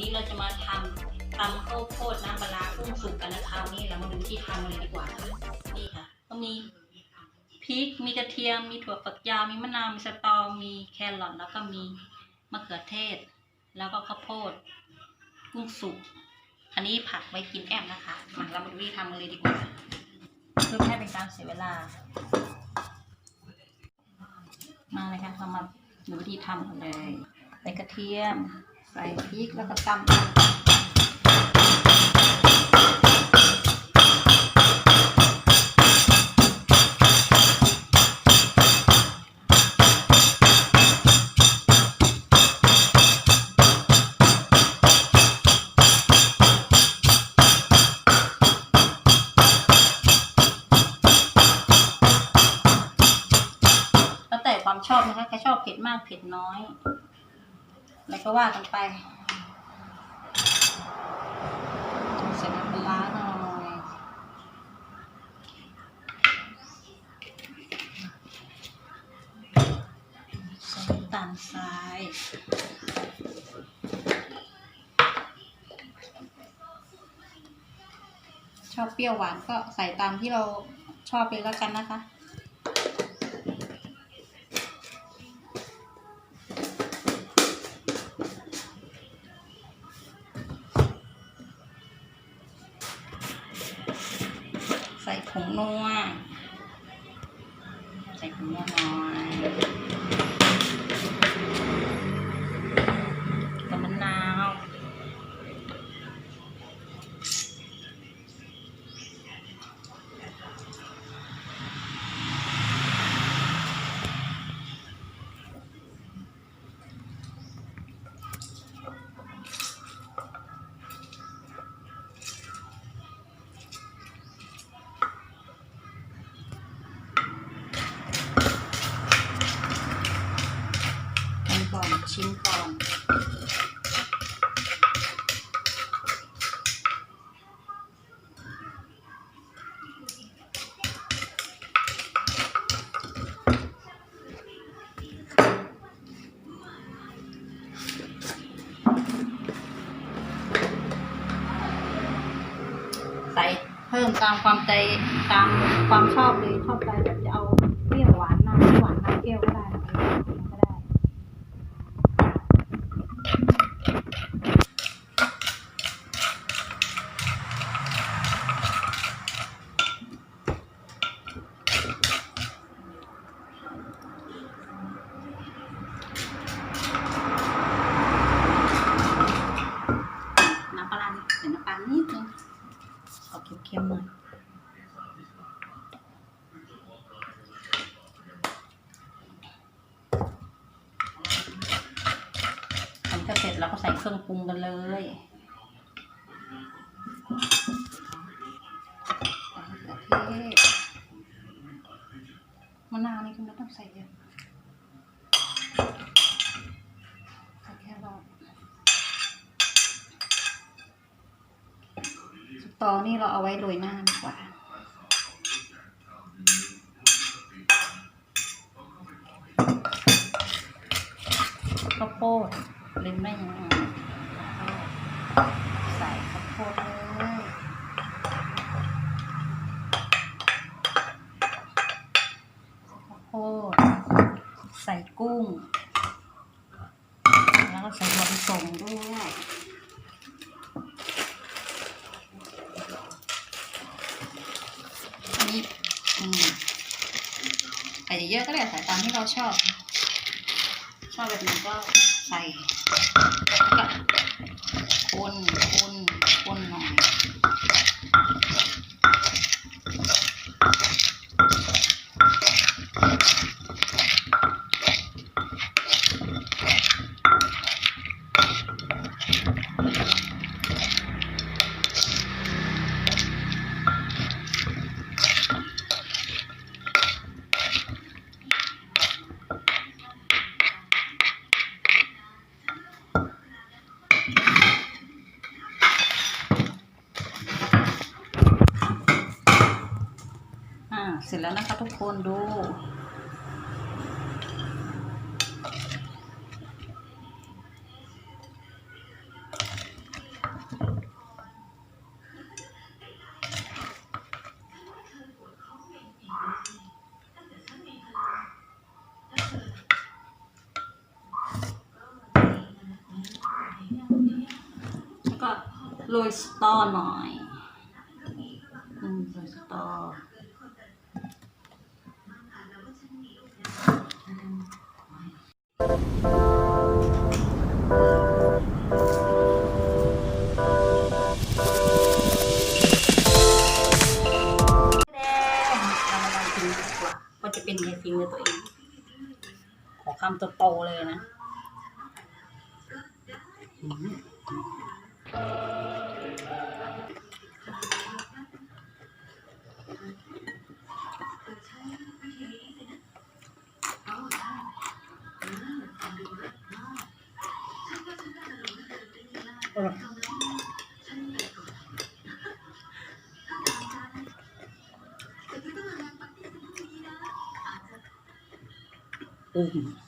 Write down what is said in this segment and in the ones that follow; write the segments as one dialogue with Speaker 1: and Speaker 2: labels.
Speaker 1: นี้เราจะมาทำตำข้าวโพดน้ำปลากุ้งสุกกันนะคะวันนี่เรามาดูวิธีทำกันเลยดีกว่าค่ะนี่ค่ะก็มีพริกมีกระเทียมมีถั่วฝักยาวมีมะนาวมีสตอมีแครอทแล้วก็มีมะเขือเทศ แล้วก็ข้าวโพดกุ้งสุกอันนี้ผัดไว้กินแอมนะคะมาเรามาดูวิธีทำกันเลยดีกว่าเพื่อไม่ให้เป็นการเสียเวลา มาเลยค่ะเรามาดูวิธีทำกันเลยใส่กระเทียม ส่พริกแล้วก็ตำแล้วแต่ความชอบนะคะใครชอบเผ็ดมากเผ็ดน้อย อะไรก็ว่ากันไปใส่น้ำปลาร้าหน่อยใส่น้ำตาลทรายชอบเปรี้ยวหวานก็ใส่ตามที่เราชอบเลยแล้วกันนะคะ ส่ ส่เพิ่มตามความใจตามความชอบเลยชอบใจแบบจะเอาเปรี้ยวหวานน้ำหวานน้ำเปรี้ยวก็ได้นะคะก็ได้ น้ำปลาร้านิดใส่น้ำปลานิดนึงออกเค็มๆหน่อยทำก็ เร็จแล้วก็ใส่เครื่องปรุงกันเลยใส่มะเขือเทศมะนาวนี่ก็ไม่ต้องใส่เยอะใส่แค่รอทสตอนี่เราเอาไว้โรยหน้าดีกว่าข้าวโพด ลืมได้ยังไงใส่ข้าวโพดเลยข้าวโพดใส่กุ้ง แล้วก็ใส่ถั่วลิสงด้วยนนี้อืมใส่เยอะก็ได้ใส่ตามที่เราชอบ ชอบแบบไหนก็ ใส่คนคนคนหน่ เสร็จแล้วนะคะทุกคนดู แล้วก็โรยสตอหน่อย
Speaker 2: 음. 어라. 오.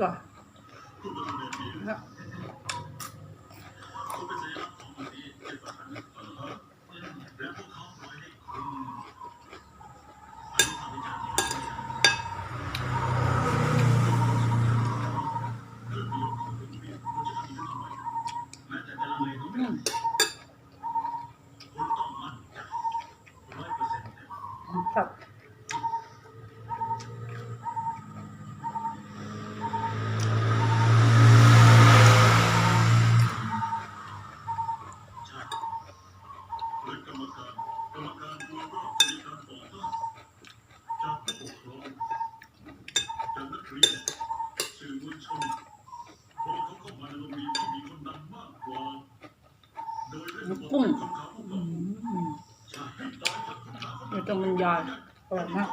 Speaker 2: บอืมครับ กุ้งอืมเดี๋ยวจะมันยายอร่อยมา
Speaker 1: ก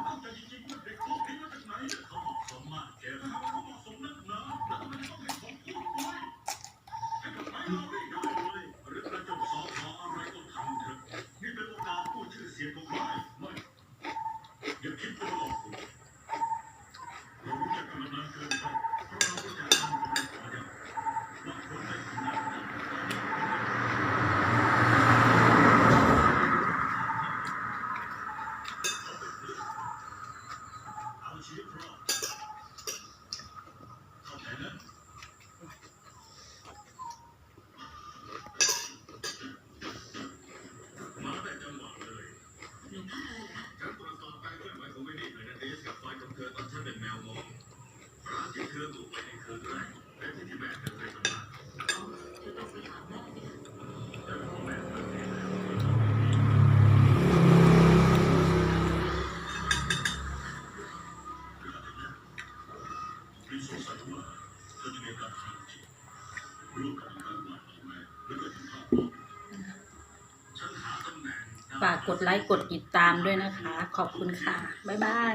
Speaker 1: กดไลค์กดติดตามด้วยนะคะ ขอบคุณค่ะ บ๊ายบาย